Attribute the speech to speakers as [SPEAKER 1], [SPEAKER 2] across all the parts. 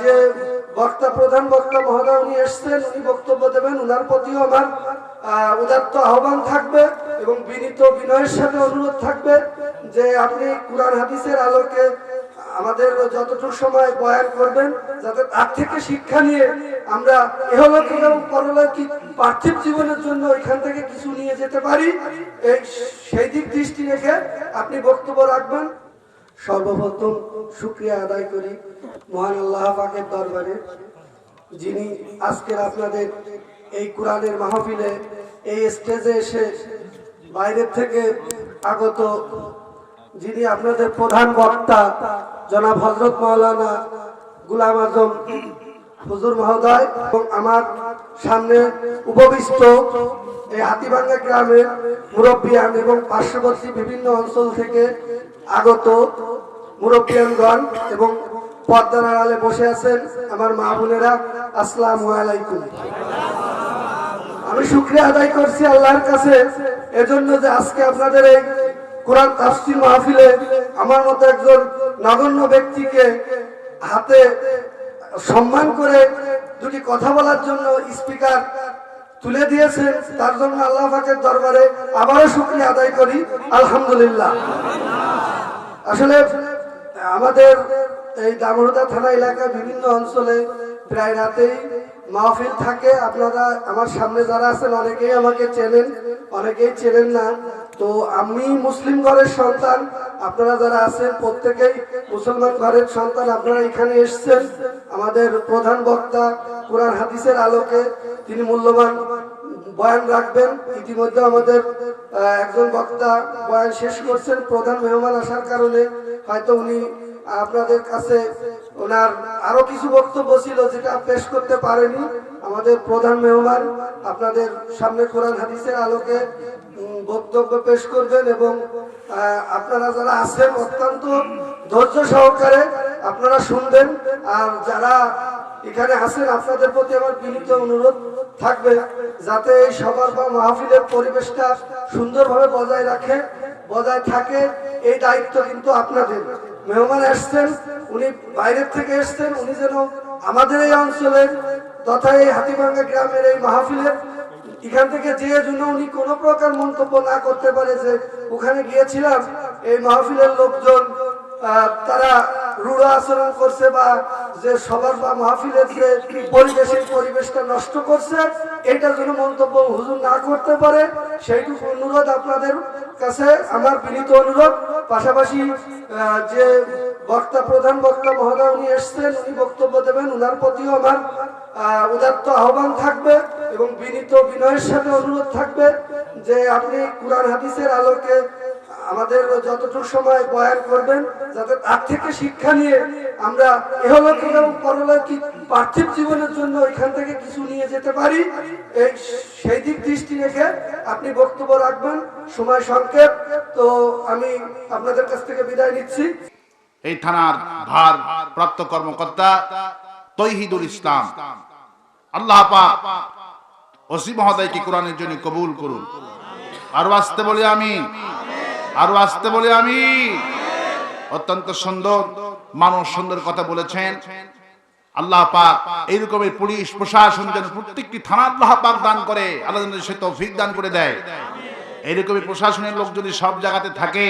[SPEAKER 1] যে বক্তা, প্রধান বক্তা মহোদয় উনি এসছেন, উনি বক্তব্য দেবেন, উনার প্রতিও আমার উদাত্ত আহ্বান থাকবে এবং বিনীত বিনয়ের সাথে অনুরোধ থাকবে যে আপনি কোরআন হাদিসের আলোকে আমাদের যতটুকু সময় বয়ান করবেন, যাতে তার থেকে শিক্ষা নিয়ে আমরা এহলৌকিক এবং পরলৌকিক পার্থিব জীবনের জন্য এখান থেকে কিছু নিয়ে যেতে পারি। এই সেই দিক দৃষ্টি রেখে আপনি বক্তব্য রাখবেন। সর্বপ্রথম শুক্রিয়া আদায় করি মহান আল্লাহ পাকের দরবারে, যিনি আজকের আপনাদের এই কোরআনের মাহফিলে এই স্টেজে এসে বাইরের থেকে আগত যিনি আপনাদের প্রধান বক্তা, জনাব হজরত মাওলানা গুলাম আজম হুজুর মহোদয় এবং আমার সামনে উপবিষ্ট এই হাতিভাঙ্গা গ্রামের মুরব্বিয়ান এবং পার্শ্ববর্তী বিভিন্ন অঞ্চল থেকে আগত মুরব্বিয়ানগণ এবং পর্দার আড়ালে বসে আছেন আমার মা বোনেরা, আসসালামু আলাইকুম। আমি শুক্রিয়া আদায় করছি আল্লাহর কাছে, এজন্য যে আজকে আপনাদের এই কোরআন তাফসির মাহফিলে আমার মতো একজন নগণ্য ব্যক্তিকে হাতে সম্মান করে দুটি কথা বলার জন্য স্পিকার তুলে দিয়েছে তার জন্য আল্লাহ পাকের দরবারে আবারও শুক্রিয়া আদায় করি। আলহামদুলিল্লাহ। আসলে আমাদের এই দামরদা থানা এলাকায় বিভিন্ন অঞ্চলে প্রায় রাতেই মাহফিল থাকে, আপনারা আমার সামনে যারা আছেন, অনেকেই আমাকে চেনেন, অনেকেই চেনেন না। তো আমি মুসলিম ঘরের সন্তান, আপনারা যারা আছেন, প্রত্যেকেই মুসলমান ঘরের সন্তান, আপনারা এখানে এসেছেন। আমাদের প্রধান বক্তা কোরআন হাদিসের আলোকে তিনি মূল্যবান বয়ান রাখবেন। ইতিমধ্যে আমাদের একজন বক্তা বয়ান শেষ করছেন, প্রধান মেহমান আসার কারণে। হয়তো উনি আপনাদের কাছে ওনার আরও কিছু বক্তব্য ছিল যেটা পেশ করতে পারেনি। আমাদের প্রধান মেহমান আপনাদের সামনে কোরআন হাদিসের আলোকে বক্তব্য পেশ করবেন এবং আপনারা যারা আছেন অত্যন্ত ধৈর্য সহকারে আপনারা শুনবেন। আর যারা এখানে আছেন, আপনাদের প্রতি আমার বিনীত অনুরোধ থাকবে যাতে এই সবার বা মাহফিলের পরিবেশটা সুন্দরভাবে বজায় রাখে, বজায় থাকে। এই দায়িত্ব কিন্তু আপনাদের। মেহমান আসছেন, উনি বাইরের থেকে এসছেন, উনি যেন আমাদের এই অঞ্চলের তথা এই হাতিভাঙ্গা গ্রামের এই মাহফিলের এখান থেকে যে জন্য উনি কোনো প্রকার মন্তব্য না করতে পারে যে ওখানে গিয়েছিলাম, এই মাহফিলের লোকজন তারা রূঢ় আচরণ করছে বা যে সবার বা মাহফিলের যে পরিবেশ এই পরিবেশটা নষ্ট করছে, এটার জন্য মন্তব্য হুজুর না করতে পারে, সেইটুকু অনুরোধ আপনাদের কাছে, আমার বিনীত অনুরোধ। পাশাপাশি যে বক্তা, প্রধান বক্তা মহোদয় উনি এসছেন, উনি বক্তব্য দেবেন, উনার প্রতিও আমার উদাত্ত আহ্বান থাকবে এবং বিনীত বিনয়ের সাথে অনুরোধ থাকবে যে আপনি কোরআন, হাদিসের আলোকে আমাদের যতটুকু সময় বয়ান করবেন, যাতে তার থেকে শিক্ষা নিয়ে আমরা এহলৌকিক এবং পরলৌকিক পার্থিব জীবনের জন্য এখান থেকে কিছু নিয়ে যেতে পারি। এই সেই দিক দৃষ্টি রেখে আপনি বক্তব্য রাখবেন। সময় সংক্ষেপ। তো আমি আপনাদের কাছ থেকে বিদায় নিচ্ছি।
[SPEAKER 2] এই থানার ভার প্রাপ্ত কর্মকর্তা তৈহিদুল ইসলাম। আল্লাহ পাক ওসি মহোদয়কে কোরআনের জন্য কবুল করুন। আরও আসতে বলি আমি। আরও আসতে বলি আমি। অত্যন্ত সুন্দর মানুষ সুন্দর কথা বলেছেন। আল্লাহ পাক এইরকমের পুলিশ প্রশাসন যেন প্রত্যেকটি থানা আল্লাহ পাক দান করে, আল্লাহ সে তৌফিক দান করে দেয়। এইরকমই প্রশাসনের লোক যদি সব জায়গাতে থাকে,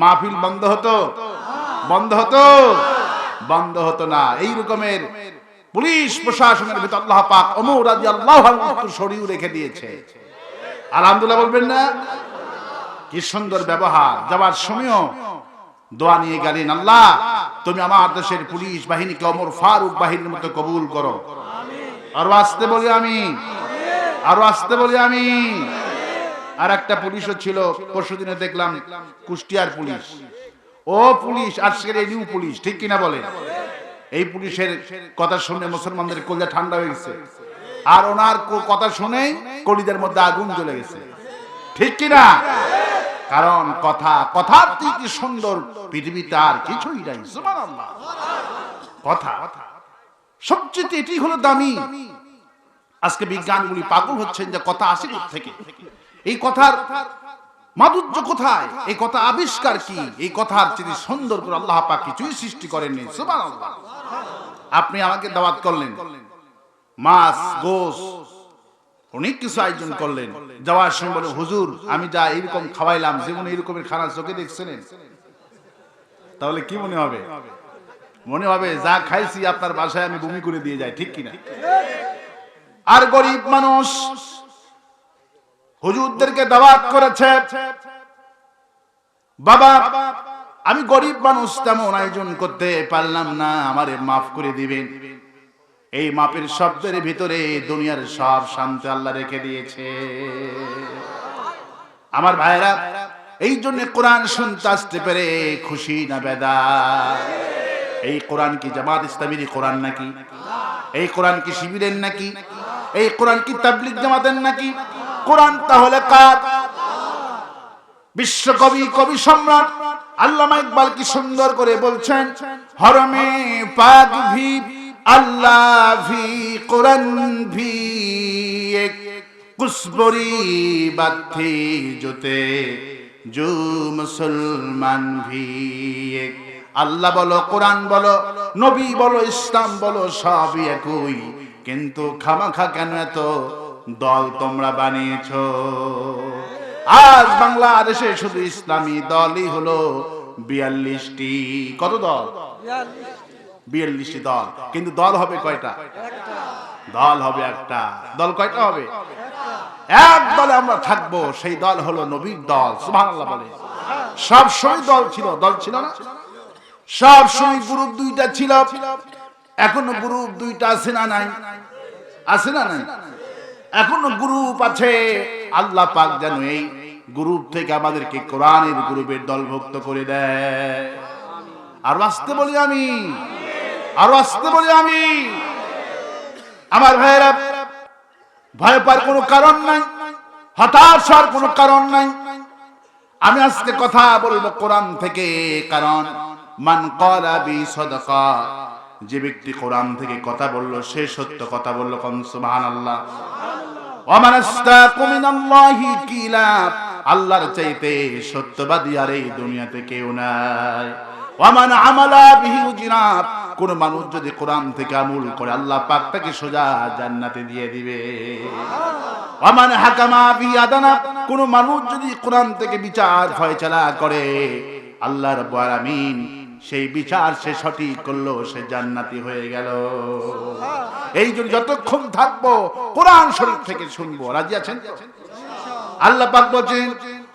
[SPEAKER 2] মাহফিল বন্ধ হতো? বন্ধ হতো? বন্ধ হতো না। এই রকমের পুলিশ প্রশাসনের ভিতর আল্লাহ পাক অমর আল্লাহ শরীর রেখে দিয়েছে। আলহামদুলিল্লাহ বলবেন না? কি সুন্দর ব্যবহার, যাবার সময়ও দোয়া নিয়ে গেলেন, আল্লাহ, তুমি আমার দেশের পুলিশ বাহিনীকে অমর ফারুক বাহিনীর মতো কবুল করো। আরও আসতে বলি আমি, আরও আসতে বলি আমি। আর একটা পুলিশও ছিল, পরশু দিনে দেখলাম কুষ্টিয়ার পুলিশ। ও পুলিশ, আজকের এই নিউ পুলিশ, ঠিক কিনা বলে? এই পুলিশের কথা শুনে মুসলমানদের কলিজা ঠান্ডা হয়ে গেছে। আর ওনার কথা শুনে কলিদের মধ্যে আগুন জ্বলে গেছে। ঠিক কিনা? কারণ কথা, কথার থেকে সুন্দর, পৃথিবীতে আর কিছুই নাই। কথা। সবচেয়ে এটি হলো দামি। আজকে বিজ্ঞানগুলি পাগল হচ্ছেন যে কথা আসে থেকে? এই কথার মাধুর্য কোথায়? এই কথা আবিষ্কার কি? এই কথার চেয়ে সুন্দর করে আল্লাহ পাক কিছুই সৃষ্টি করেননি। আপনি আমাকে দাওয়াত করলেন। মাছ গোস অনেক কিছু আয়োজন করলেন। যাওয়ার সময় বলে, হুজুর, আমি যা এরকম খাওয়াইলাম, জীবনে এরকমের খানা চোখে দেখছেন তাহলে কি মনে হবে? মনে হবে, যা খাইছি আপনার বাসায় আমি বমি করে দিয়ে যাই, ঠিক কিনা? আর গরিব মানুষ হুজুরদেরকে দাওয়াত করেছে। বাবা, আমি গরিব মানুষ তেমন আয়োজন করতে পারলাম না, আমারে মাফ করে দিবেন। এই মাপের শব্দের ভিতরে দুনিয়ার সব শান্তি আল্লাহ রেখে দিয়েছে। আমার ভাইরা এই জন্য কোরআন শুনতে আসতে পেরে খুশি না বেদা? এই কোরআন কি জামাত ইসলামের কোরআন নাকি? এই কোরআন কি শিবিরের নাকি? এই কোরআন কি তাবলিক জামাতের নাকি? কোরআন তাহলে কার? বিশ্বকবি, কবি সম্রাট আল্লামা ইকবাল কি সুন্দর করে বলছেন, হরমে পাক ভি আল্লাহ কোরআন ভি এক কুসবরি বাথি জোতে, জু মুসলমান ভি আল্লাহ বলো, কোরআন বলো, নবী বলো, ইসলাম বলো, সবই একই। কিন্তু খামাখা কেন এত দল তোমরা বানিয়েছ? আজ বাংলাদেশে শুধু ইসলামী দলই হলো বিয়াল্লিশটি। কত দল? বিয়াল্লিশটি দল। কিন্তু দল হবে কয়টা? দল হবে একটা। দল কয়টা হবে? এক দলে আমরা থাকব, সেই দল হলো নবীর দল। বলে। সব সময় দল ছিল দল ছিল না? সব সময় গ্রুপ দুইটা ছিল। এখনও গ্রুপ দুইটা আছে না নাই? আছে না নাই? এখনও গ্রুপ আছে। আল্লাহ পাক যেন এই গ্রুপ থেকে আমাদেরকে কোরআনের গ্রুপের দলভুক্ত করে দেয়। আর আসতে বলি আমি। আর আসতে বলি আমি। আমার ভাইয়েরা, ভয় পাওয়ার কোনো কারণ নাই, হতাশ হওয়ার কোনো কারণ নাই। আমি আজকে কথা বলব কোরআন থেকে, কারণ মান কলা বি সদকা, যে ব্যক্তি কোরআন থেকে কথা বলল, সে সত্য কথা বলল কম মিনাল্লাহি কিলা, আল্লাহর চাইতে সত্যবাদী আর এই দুনিয়াতে কেউ নাই। ওমান আমালা কোন মানুষ যদি কোরআন থেকে আমল করে, আল্লাহ পাক তাকে সোজা জান্নাতে দিয়ে দিবে। ওমান হাকামা বি আদানা, কোন মানুষ যদি কোরআন থেকে বিচার ফয়সালা করে, আল্লাহ রাব্বুল আলামিন সেই বিচার সে সঠিক করল, সে জান্নাতি হয়ে গেল। এই জন্য যতক্ষণ থাকব, কোরআন শরীফ থেকে শুনব। রাজি আছেন আল্লাহ পাক বলছেন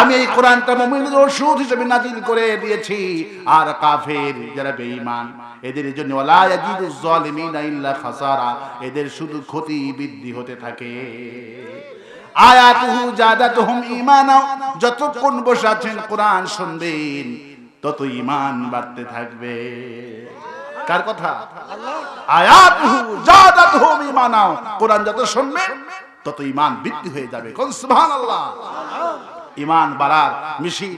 [SPEAKER 2] আমি এই কোরআনটা মুমিনদের ওষুধ হিসেবে নাজিল করে দিয়েছি। আর কাফের যারা বেঈমান, এদের জন্য ওয়ালা ইয়াজিদুজ জালিমিনা ইল্লা খাসারা, এদের শুধু ক্ষতি বৃদ্ধি হতে থাকে। আয়াতুহু জাদাতুহুম ঈমানা, যতক্ষণ বসে আছেন কোরআন শুনবেন, তত ঈমান বাড়তে থাকবে। কার কথা? আয়াতুহু জাদাতুহুম ঈমানা, কোরআন যত শুনবেন তত ঈমান বৃদ্ধি হয়ে যাবে। কোন সুবহানাল্লাহ? ইমান বাড়ার মিছিল।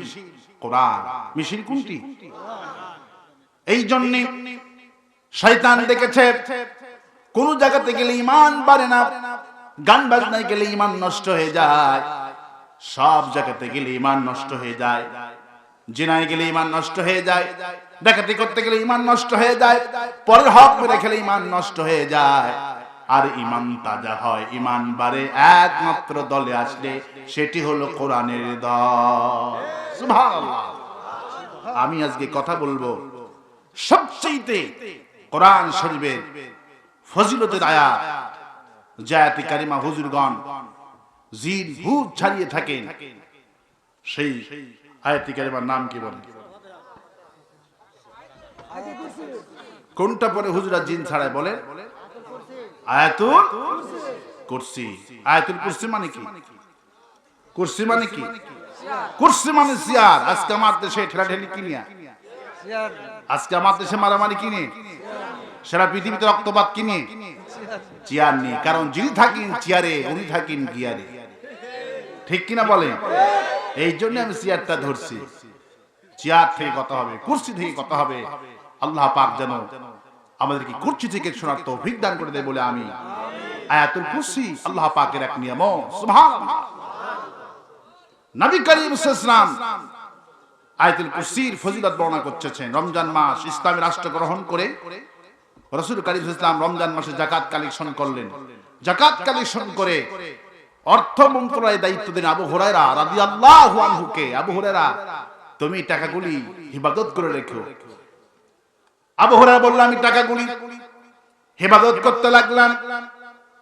[SPEAKER 2] কোরআন। মিছিল কোনটি? এই জন্যে শয়তান দেখেছে, কোন জায়গাতে গেলে ইমান বাড়ে না, গান বাজনায় গেলে ইমান নষ্ট হয়ে যায়, সব জায়গাতে গেলে ইমান নষ্ট হয়ে যায়, জিনায় গেলে ইমান নষ্ট হয়ে যায়, ডাকাতি করতে গেলে ইমান নষ্ট হয়ে যায়, পরের হক মেরে খেলে ইমান নষ্ট হয়ে যায়। আর ইমান তাজা হয়। ইমান বাড়ে একমাত্র দলে আসলে সেটি হলো কোরআনের দল আমি আজকে কথা বলব সবচেয়ে কোরআন শরীফের ফজিলতের আয়াত জায়াতি কারিমা হুজুরগণ জিন ভূত ছাড়িয়ে থাকেন, সেই আয়াতি কারিমার নাম কি বলে? কোনটা পরে হুজুরা জিন ছাড়ায় বলে? আয়াতুল কুরসি। আয়াতুল কুরসি মানে কি? কুরসি মানে কি? কুরসি মানে সিয়ার আজকে আমার দেশে ঠেলাঠেলি কিনিয়া আজকে আমার দেশে মারামারি কিনে সারা পৃথিবীতে রক্তপাত কিনে চেয়ার নেই কারণ যিনি থাকেন চেয়ারে উনি থাকেন গিয়ারে ঠিক কিনা বলে? এই জন্য আমি চেয়ারটা ধরছি। চেয়ার থেকে কথা হবে, কুর্সি থেকে কথা হবে। আল্লাহ পাক যেন আমাদেরকে কুর্সি থেকে শোনার তৌফিক দান করে দেয় বলে আমি আয়াতুল কুরসি আল্লাহ পাকের এক নিয়ম সুবহানাল্লাহ নবী করিম সাল্লাল্লাহু আয়াতুল কুরসির ফজিলত বর্ণনা করতেছেন রমজান মাস ইসলামী রাষ্ট্র গ্রহণ করে রসুল করিম ইসলাম রমজান মাসে জাকাত কালেকশন করলেন। জাকাত কালেকশন করে অর্থ মন্ত্রণালয়ের দায়িত্ব দিন আবু হুরায়রা রাদিয়াল্লাহু আনহুকে। আবু হুরায়রা তুমি টাকাগুলি হিফাজত করে রেখো। আবু হুরায়রা বলল, আমি টাকাগুলি হেফাজত করতে লাগলাম।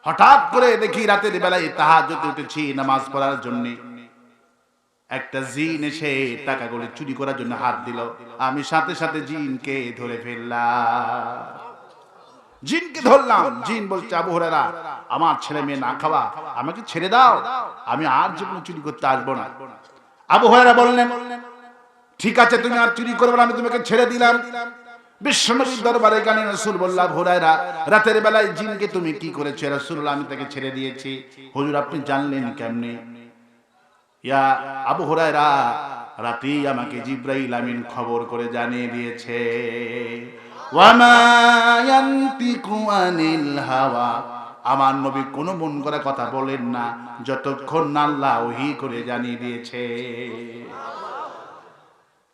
[SPEAKER 2] হঠাৎ করে দেখি রাতের বেলায় তাহাজ্জুদে উঠেছি নামাজ পড়ার জন্য। একটা জিন এসে টাকাগুলি চুরি করার জন্য হাত দিল। আমি সাথে সাথে জিনকে ধরে ফেললাম। জিনকে ধরলাম। জিন বলছে, আবু হুরায়রা, আমার ছেলে মেয়ে না খাওয়া, আমাকে ছেড়ে দাও। আমি আর জীবনে চুরি করতে আসব না। আবু হুরায়রা বললেন, ঠিক আছে, তুমি আর চুরি করবে না, আমি তোমাকে ছেড়ে দিলাম। বিশ্বনবীর দরবারে গানে রসুল বললাম, হুরায়রা, রাতের বেলায় জিনকে তুমি কি করেছ? রসুল আমি তাকে ছেড়ে দিয়েছি। হুজুর, আপনি জানলেন কেমনে? ইয়া আবু হুরায়রা, রাতেই আমাকে জিব্রাইল আমিন খবর করে জানিয়ে দিয়েছে। ওয়ামা ইয়ান্তিকু আনিল হাওয়া। আমার নবী কোনো মন করা কথা বলেন না, যতক্ষণ না আল্লাহ ওহি করে জানিয়ে দিয়েছে।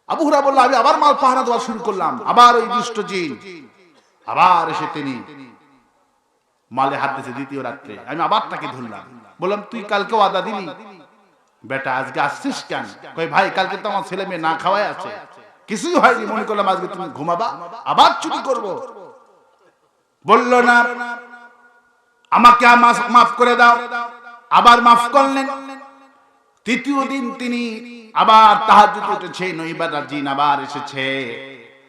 [SPEAKER 2] আবু হুরা বলল, আমি আবার মাল পাহারা দেওয়া শুরু করলাম। আবার ওই দুষ্ট জিন। আবার এসে তিনি মালে হাত দিয়েছে দ্বিতীয় রাত্রে। আমি আবার তাকে ধরলাম। বললাম, তুই কালকে আদা দিলি? বেটা, আজকে আসছিস কেন? কই ভাই, কালকে তো আমার ছেলে মেয়ে না খাওয়াই আছে। কিছুই হয়নি। মনে করলাম, আজকে তুমি ঘুমাবা, আবার চুরি করব। বলল, না, আমাকে আমা- মাফ করে দাও। আবার মাফ করলেন। তৃতীয় দিন তিনি আবার তাহাজ্জুদ উঠেছে নইবাদার জিন আবার এসেছে।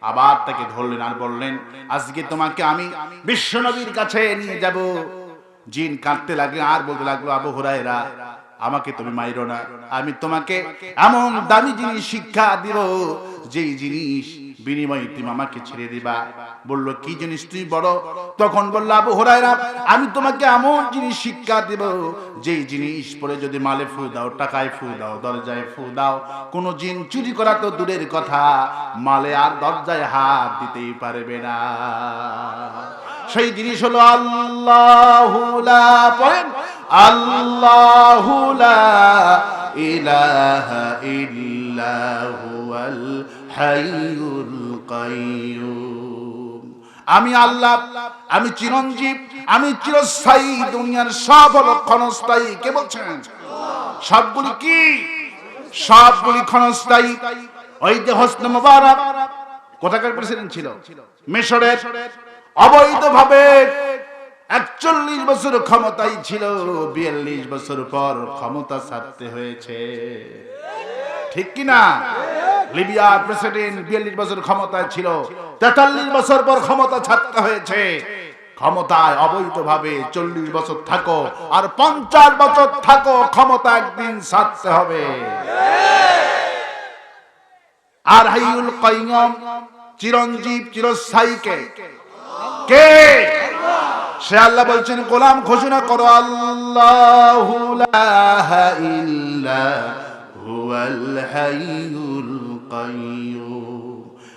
[SPEAKER 2] আবার তাকে ধরলেন আর বললেন, আজকে তোমাকে আমি বিশ্ব নবীর কাছে নিয়ে যাব। জিন কাঁদতে লাগল, আর বলতে লাগল, আবু হুরায়রা, আমাকে তুমি মাইরো না। আমি তোমাকে এমন দামি জিনিস শিক্ষা দিব, যেই জিনিস বিনিময়ে তুমি আমাকে ছেড়ে দিবা। বলল, কি জিনিস তুই বড়? তখন বলল, আবু হুরায়রা, আমি তোমাকে এমন জিনিস শিক্ষা দিব, যেই জিনিস পরে যদি মালে ফু দাও, টাকায় ফু দাও, দরজায় ফু দাও, কোন জিন চুরি করা তো দূরের কথা, মালে আর দরজায় হাত দিতেই পারবে না। সেই জিনিস হলো, আল্লাহ পড়েন, আল্লাহ ইলাহা ইল্লাহুল হাইয়ুল আমি আল্লাহ, আমি চিরঞ্জীব, আমি চিরস্থায়ী দুনিয়ার সব হলো ক্ষণস্থায়ী। কে বলছেন? সবগুলি কি? সবগুলি ক্ষণস্থায়ী। ওই যে হোসন মোবারক, কোথাকার প্রেসিডেন্ট ছিল? মিশরের। অবৈধভাবে একচল্লিশ বছর ক্ষমতায় ছিল, বিয়াল্লিশ বছর পর ক্ষমতা ছাড়তে হয়েছে। ঠিক কিনা? লিবিয়ার প্রেসিডেন্ট বিয়াল্লিশ বছর ক্ষমতায় ছিল, তেতাল্লিশ বছর পর ক্ষমতা ছাড়তে হয়েছে। ক্ষমতায় অবৈধভাবে চল্লিশ বছর থাকো আর পঞ্চাশ বছর থাকো, ক্ষমতা একদিন ছাড়তে হবে। আর হাইউল কাইয়ম চিরঞ্জীব চিরস্থায়ীকে কে? সে আল্লাহ বলছেন, গোলাম ঘোষণা করো, আল্লাহ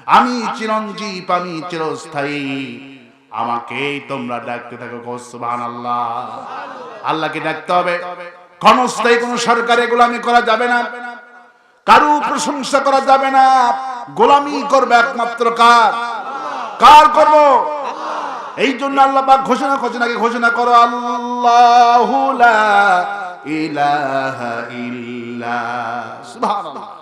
[SPEAKER 2] আমি চিরঞ্জীব, আমি চিরস্থায়ী। আমাকে তোমরা ডাকতে থাকো গোসবান আল্লাহ আল্লাহকে ডাকতে হবে। ক্ষণস্থায়ী কোন সরকারে গোলামি করা যাবে না। কারু প্রশংসা করা যাবে না। গোলামি করবে একমাত্র কার? কার করব? এই জন্য আল্লাহ পাক ঘোষণা করছেন, আগে ঘোষণা করো, আল্লাহ ইলাহা ইল্লা। সুবহানাল্লাহ।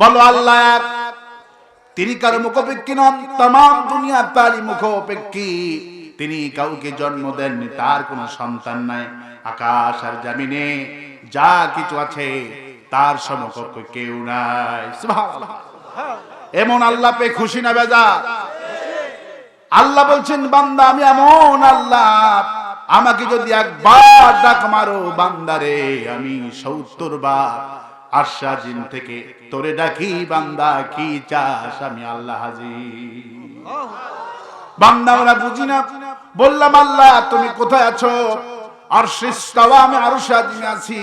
[SPEAKER 2] বলো আল্লাহ এক তিনি কারও মুখোপেক্ষী নন তাম দুনিয়া তারই মুখোপেক্ষী। তিনি কাউকে জন্ম দেননি, তার কোনো সন্তান নাই। আকাশ আর জামিনে যা কিছু আছে, তার সমকক্ষ কেউ নাই। এমন আল্লাহ পে খুশি না বেজা আল্লাহ বলছেন, বান্দা, আমি এমন আল্লাহ, আমাকে যদি একবার ডাক মারো, বান্দারে, আমি সত্তর বার আশ্বাসিন থেকে তোরে ডাকি, বান্দা, কি চাস আমি আল্লাহ হাজির। বান্দা বুঝি না। বললাম, আল্লাহ, তুমি কোথায় আছো? আর আমি আরও আছি।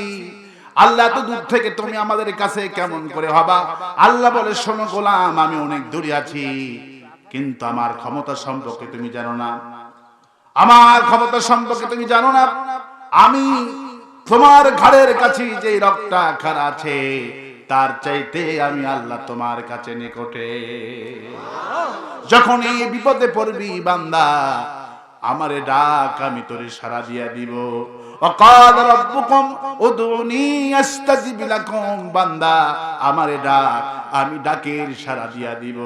[SPEAKER 2] আল্লাহ তো দূর থেকে তুমি আমাদের কাছে কেমন করে হবা আল্লাহ বলে, শোনো গোলাম, আমি অনেক দূরে আছি। কিন্তু আমার ক্ষমতা সম্পর্কে তুমি জানো না। আমার ক্ষমতা সম্পর্কে তুমি জানো না। আমি তোমার ঘরের কাছে যে রক্তা খার আছে, তার চাইতে আমি আল্লাহ তোমার কাছে নিকটে। যখন এই বিপদে পড়বি বান্দা, আমারে ডাক, আমি তোরে সারা দিয়া দিব। অকাল রব্বুকুম উদুনি আস্তাজিব লাকুম, বান্দা, আমারে ডাক, আমি ডাকের সারা দিয়া দিব।